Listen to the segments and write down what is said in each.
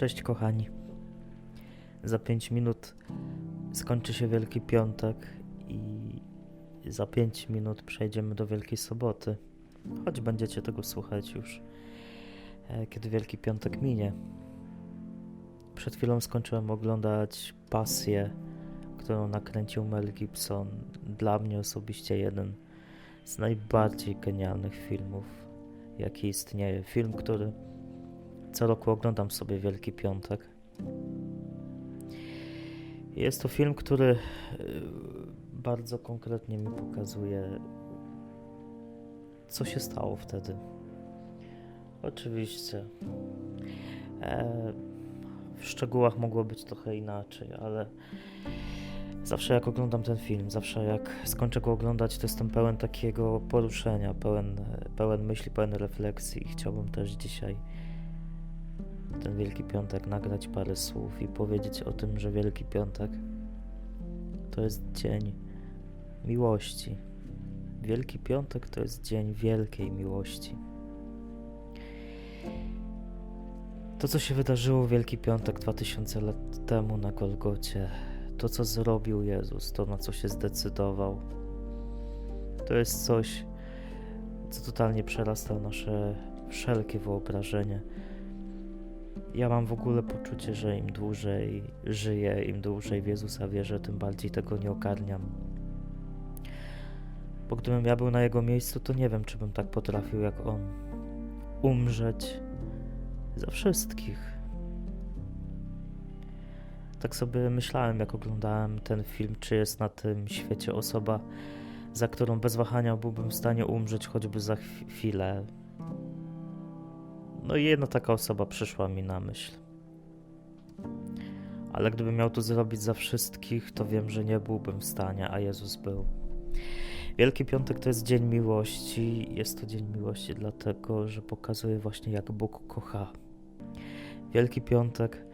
Cześć kochani. Za 5 minut skończy się Wielki Piątek i za 5 minut przejdziemy do Wielkiej Soboty. Choć będziecie tego słuchać już, e, kiedy Wielki Piątek minie. Przed chwilą skończyłem oglądać Pasję, którą nakręcił Mel Gibson. Dla mnie osobiście jeden z najbardziej genialnych filmów, jaki istnieje. Film, który co roku oglądam sobie Wielki Piątek. Jest to film, który y, bardzo konkretnie mi pokazuje, co się stało wtedy. Oczywiście. E, w szczegółach mogło być trochę inaczej, ale zawsze jak oglądam ten film, zawsze jak skończę go oglądać, to jestem pełen takiego poruszenia, pełen, pełen myśli, pełen refleksji. Chciałbym też dzisiaj ten Wielki Piątek nagrać parę słów i powiedzieć o tym, że Wielki Piątek to jest dzień miłości. Wielki Piątek to jest dzień wielkiej miłości. To, co się wydarzyło w Wielki Piątek 2000 lat temu na Golgocie, to, co zrobił Jezus, to, na co się zdecydował, to jest coś, co totalnie przerasta nasze wszelkie wyobrażenie. Ja mam w ogóle poczucie, że im dłużej żyję, im dłużej w Jezusa wierzę, tym bardziej tego nie ogarniam. Bo gdybym ja był na jego miejscu, to nie wiem, czy bym tak potrafił jak on. Umrzeć za wszystkich. Tak sobie myślałem, jak oglądałem ten film, czy jest na tym świecie osoba, za którą bez wahania byłbym w stanie umrzeć choćby za chwilę, no i jedna taka osoba przyszła mi na myśl. Ale gdybym miał to zrobić za wszystkich, to wiem, że nie byłbym w stanie, a Jezus był. Wielki Piątek to jest dzień miłości. Jest to dzień miłości, dlatego że pokazuje właśnie, jak Bóg kocha. Wielki Piątek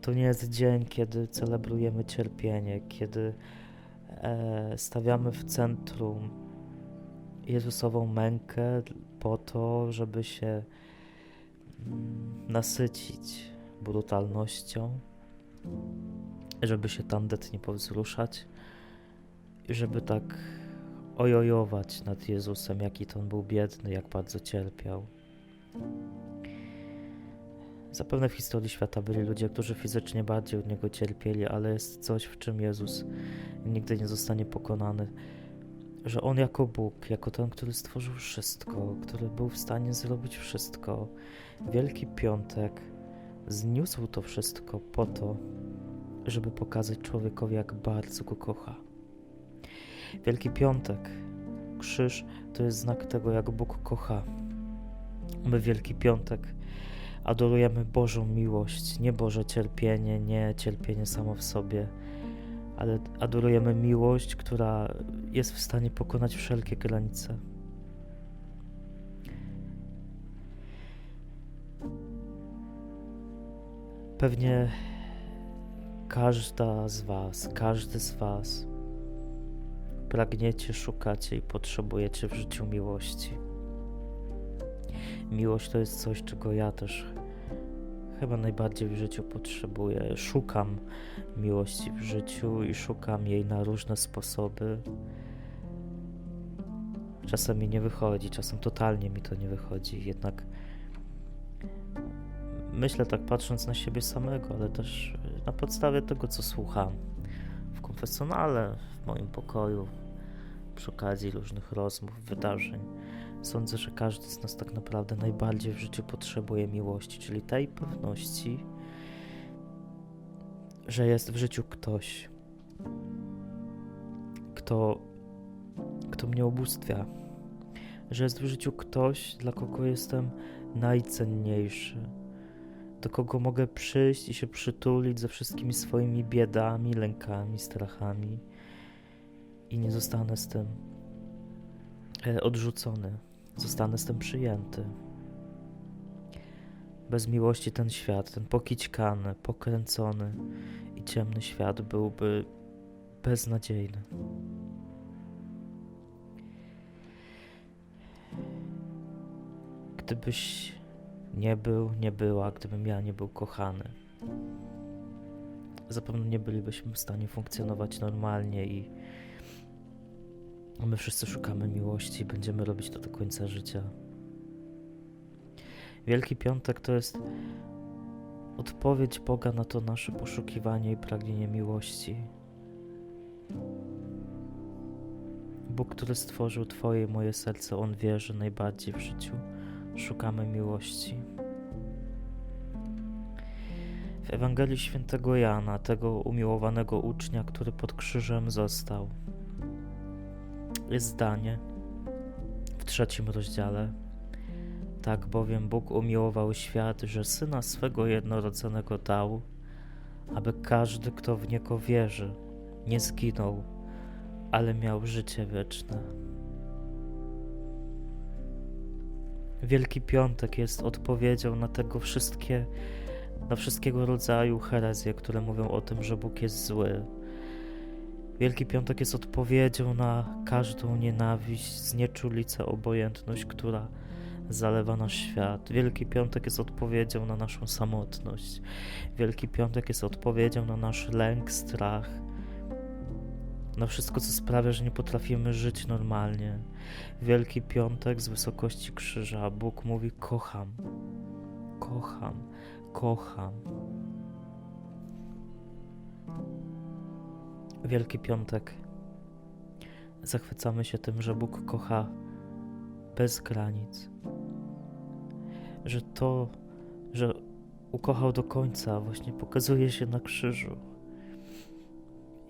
to nie jest dzień, kiedy celebrujemy cierpienie, kiedy e, stawiamy w centrum Jezusową mękę po to, żeby się nasycić brutalnością, żeby się tandetnie powzruszać i żeby tak ojojować nad Jezusem, jaki to on był biedny, jak bardzo cierpiał. Zapewne w historii świata byli ludzie, którzy fizycznie bardziej od niego cierpieli, ale jest coś, w czym Jezus nigdy nie zostanie pokonany że On jako Bóg, jako ten, który stworzył wszystko, który był w stanie zrobić wszystko, Wielki Piątek zniósł to wszystko po to, żeby pokazać człowiekowi, jak bardzo go kocha. Wielki Piątek, krzyż to jest znak tego, jak Bóg kocha. My Wielki Piątek adorujemy Bożą miłość, nie Boże cierpienie, nie cierpienie samo w sobie ale adorujemy miłość, która jest w stanie pokonać wszelkie granice. Pewnie każda z Was, każdy z Was pragniecie, szukacie i potrzebujecie w życiu miłości. Miłość to jest coś, czego ja też chyba najbardziej w życiu potrzebuję. Szukam miłości w życiu i szukam jej na różne sposoby. Czasem mi nie wychodzi, czasem totalnie mi to nie wychodzi, jednak myślę tak patrząc na siebie samego, ale też na podstawie tego, co słucham w konfesjonale, w moim pokoju, przy okazji różnych rozmów, wydarzeń Sądzę, że każdy z nas tak naprawdę najbardziej w życiu potrzebuje miłości, czyli tej pewności, że jest w życiu ktoś, kto, kto mnie ubóstwia, że jest w życiu ktoś, dla kogo jestem najcenniejszy, do kogo mogę przyjść i się przytulić ze wszystkimi swoimi biedami, lękami, strachami i nie zostanę z tym e, odrzucony zostanę z tym przyjęty. Bez miłości ten świat, ten pokićkany, pokręcony i ciemny świat byłby beznadziejny. Gdybyś nie był, nie była, gdybym ja nie był kochany, zapewne nie bylibyśmy w stanie funkcjonować normalnie i my wszyscy szukamy miłości i będziemy robić to do końca życia. Wielki Piątek to jest odpowiedź Boga na to nasze poszukiwanie i pragnienie miłości. Bóg, który stworzył Twoje i moje serce, On wie, że najbardziej w życiu szukamy miłości. W Ewangelii Świętego Jana, tego umiłowanego ucznia, który pod krzyżem został, zdanie w trzecim rozdziale. Tak bowiem Bóg umiłował świat, że syna swego jednorodzonego dał, aby każdy, kto w niego wierzy, nie zginął, ale miał życie wieczne. Wielki Piątek jest odpowiedzią na tego wszystkie, na wszystkiego rodzaju herezje, które mówią o tym, że Bóg jest zły. Wielki Piątek jest odpowiedzią na każdą nienawiść, znieczulicę, obojętność, która zalewa nasz świat. Wielki Piątek jest odpowiedzią na naszą samotność. Wielki Piątek jest odpowiedzią na nasz lęk, strach, na wszystko, co sprawia, że nie potrafimy żyć normalnie. Wielki Piątek z wysokości krzyża Bóg mówi: Kocham, kocham, kocham. Wielki Piątek. Zachwycamy się tym, że Bóg kocha bez granic. Że to, że ukochał do końca, właśnie pokazuje się na krzyżu.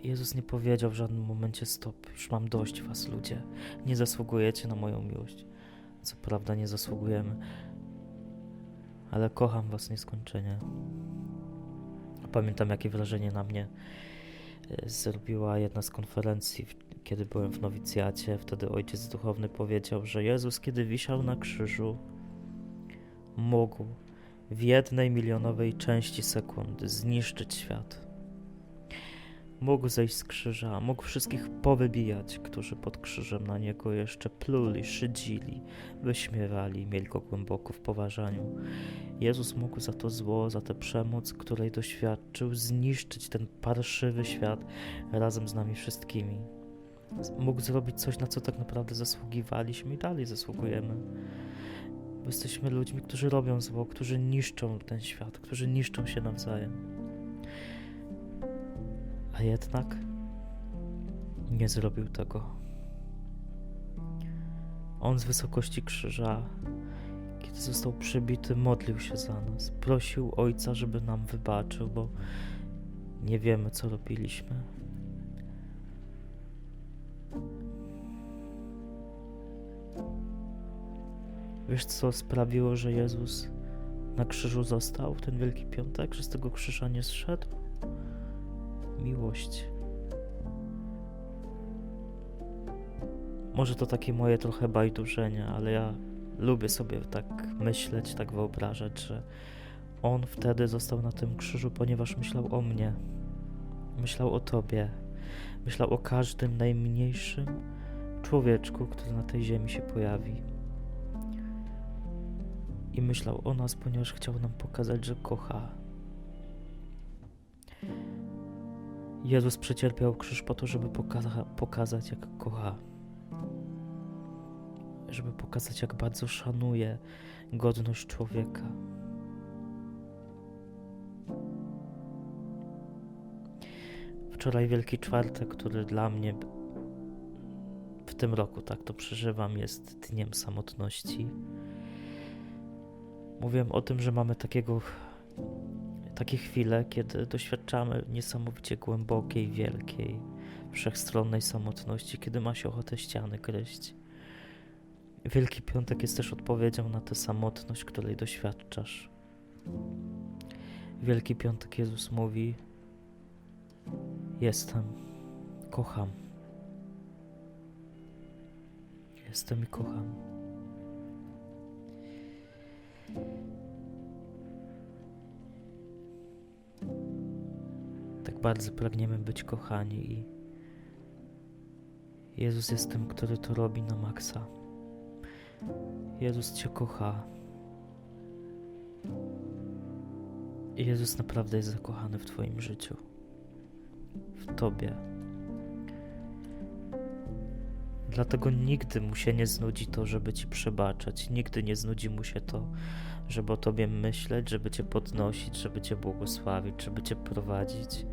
Jezus nie powiedział w żadnym momencie stop, już mam dość was ludzie, nie zasługujecie na moją miłość. Co prawda nie zasługujemy, ale kocham was nieskończenie. Pamiętam jakie wrażenie na mnie zrobiła jedna z konferencji, kiedy byłem w nowicjacie. Wtedy ojciec duchowny powiedział, że Jezus, kiedy wisiał na krzyżu, mógł w jednej milionowej części sekundy zniszczyć świat Mógł zejść z krzyża, mógł wszystkich powybijać, którzy pod krzyżem na niego jeszcze pluli, szydzili, wyśmiewali, mieli go głęboko w poważaniu. Jezus mógł za to zło, za tę przemoc, której doświadczył, zniszczyć ten parszywy świat razem z nami wszystkimi. Mógł zrobić coś, na co tak naprawdę zasługiwaliśmy i dalej zasługujemy. Bo jesteśmy ludźmi, którzy robią zło, którzy niszczą ten świat, którzy niszczą się nawzajem a jednak nie zrobił tego. On z wysokości krzyża, kiedy został przybity, modlił się za nas, prosił Ojca, żeby nam wybaczył, bo nie wiemy, co robiliśmy. Wiesz, co sprawiło, że Jezus na krzyżu został w ten Wielki Piątek, że z tego krzyża nie zszedł? Miłość. Może to takie moje trochę bajdurzenie, ale ja lubię sobie tak myśleć, tak wyobrażać, że on wtedy został na tym krzyżu, ponieważ myślał o mnie, myślał o tobie, myślał o każdym najmniejszym człowieczku, który na tej ziemi się pojawi. I myślał o nas, ponieważ chciał nam pokazać, że kocha Jezus przecierpiał krzyż po to, żeby poka pokazać, jak kocha. Żeby pokazać, jak bardzo szanuje godność człowieka. Wczoraj Wielki Czwartek, który dla mnie w tym roku, tak to przeżywam, jest dniem samotności. Mówiłem o tym, że mamy takiego takie chwile, kiedy doświadczamy niesamowicie głębokiej, wielkiej, wszechstronnej samotności, kiedy ma się ochotę ściany gryźć. Wielki Piątek jest też odpowiedzią na tę samotność, której doświadczasz. Wielki Piątek Jezus mówi: Jestem, kocham. Jestem i kocham. Bardzo pragniemy być kochani i Jezus jest tym, który to robi na maksa. Jezus Cię kocha. Jezus naprawdę jest zakochany w Twoim życiu. w Tobie. Dlatego nigdy mu się nie znudzi to, żeby Ci przebaczać. Nigdy nie znudzi mu się to, żeby o Tobie myśleć, żeby Cię podnosić, żeby Cię błogosławić, żeby Cię prowadzić.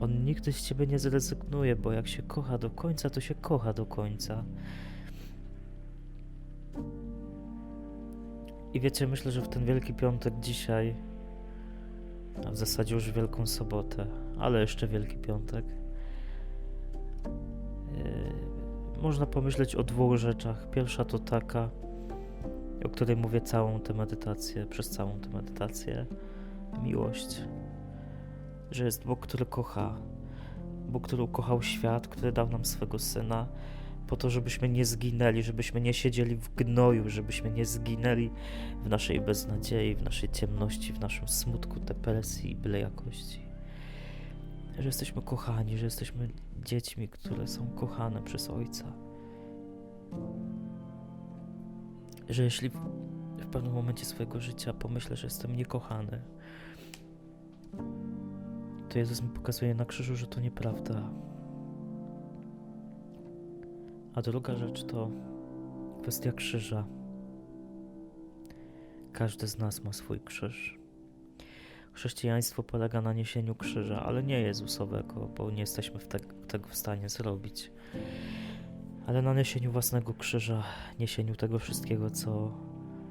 On nigdy z Ciebie nie zrezygnuje, bo jak się kocha do końca, to się kocha do końca. I wiecie, myślę, że w ten Wielki Piątek dzisiaj, a w zasadzie już Wielką Sobotę, ale jeszcze Wielki Piątek, yy, można pomyśleć o dwóch rzeczach. Pierwsza to taka, o której mówię całą tę medytację, przez całą tę medytację, miłość. Że jest Bóg, który kocha. Bóg, który ukochał świat, który dał nam swego Syna, po to, żebyśmy nie zginęli, żebyśmy nie siedzieli w gnoju, żebyśmy nie zginęli w naszej beznadziei, w naszej ciemności, w naszym smutku, depresji i byle jakości. Że jesteśmy kochani, że jesteśmy dziećmi, które są kochane przez Ojca. Że jeśli w, pewnym momencie swojego życia pomyślę, że jestem niekochany, to Jezus mi pokazuje na krzyżu, że to nieprawda. A druga rzecz to kwestia krzyża. Każdy z nas ma swój krzyż. Chrześcijaństwo polega na niesieniu krzyża, ale nie Jezusowego, bo nie jesteśmy w te, tego w stanie zrobić. Ale na niesieniu własnego krzyża, niesieniu tego wszystkiego, co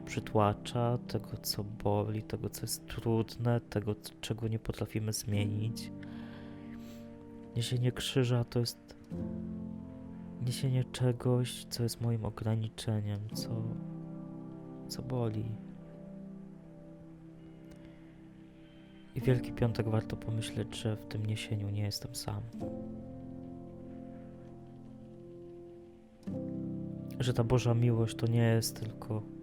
przytłacza, tego, co boli, tego, co jest trudne, tego, czego nie potrafimy zmienić. Niesienie krzyża to jest niesienie czegoś, co jest moim ograniczeniem, co, co boli. I Wielki Piątek warto pomyśleć, że w tym niesieniu nie jestem sam. Że ta Boża miłość to nie jest tylko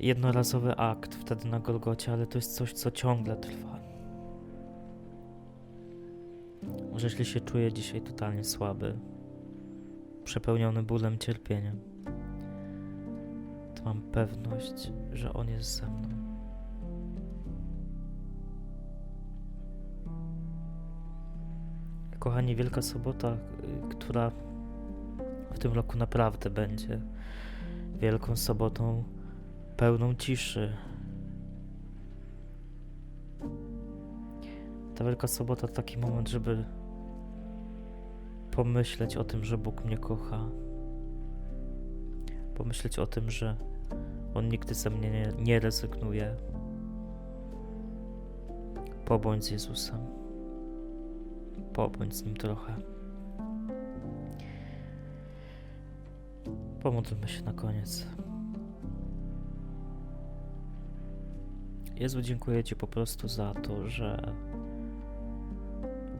jednorazowy akt wtedy na Golgocie, ale to jest coś, co ciągle trwa. Że jeśli się czuję dzisiaj totalnie słaby, przepełniony bólem, cierpieniem, to mam pewność, że On jest ze mną. Kochani, Wielka Sobota, która w tym roku naprawdę będzie Wielką Sobotą pełną ciszy. Ta Wielka Sobota to taki moment, żeby pomyśleć o tym, że Bóg mnie kocha. Pomyśleć o tym, że On nigdy ze mnie nie, nie rezygnuje. Pobądź z Jezusem. Pobądź z Nim trochę. Pomódlmy się na koniec. Jezu, dziękuję Ci po prostu za to, że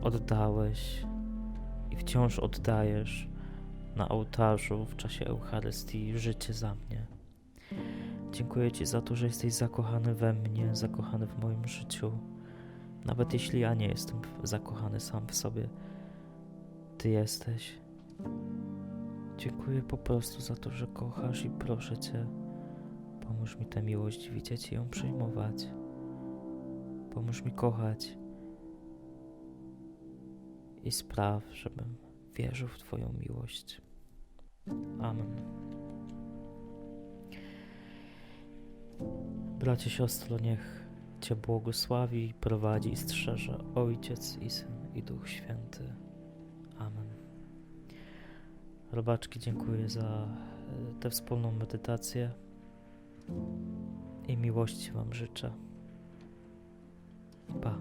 oddałeś i wciąż oddajesz na ołtarzu w czasie Eucharystii życie za mnie. Dziękuję Ci za to, że jesteś zakochany we mnie, zakochany w moim życiu. Nawet jeśli ja nie jestem zakochany sam w sobie, Ty jesteś. Dziękuję po prostu za to, że kochasz i proszę Cię, pomóż mi tę miłość widzieć i ją przyjmować. Pomóż mi kochać i spraw, żebym wierzył w Twoją miłość. Amen. Bracie, siostro, niech Cię błogosławi, prowadzi i strzeże Ojciec i Syn i Duch Święty. Amen. Robaczki, dziękuję za e, tę wspólną medytację i miłości Wam życzę. Pa.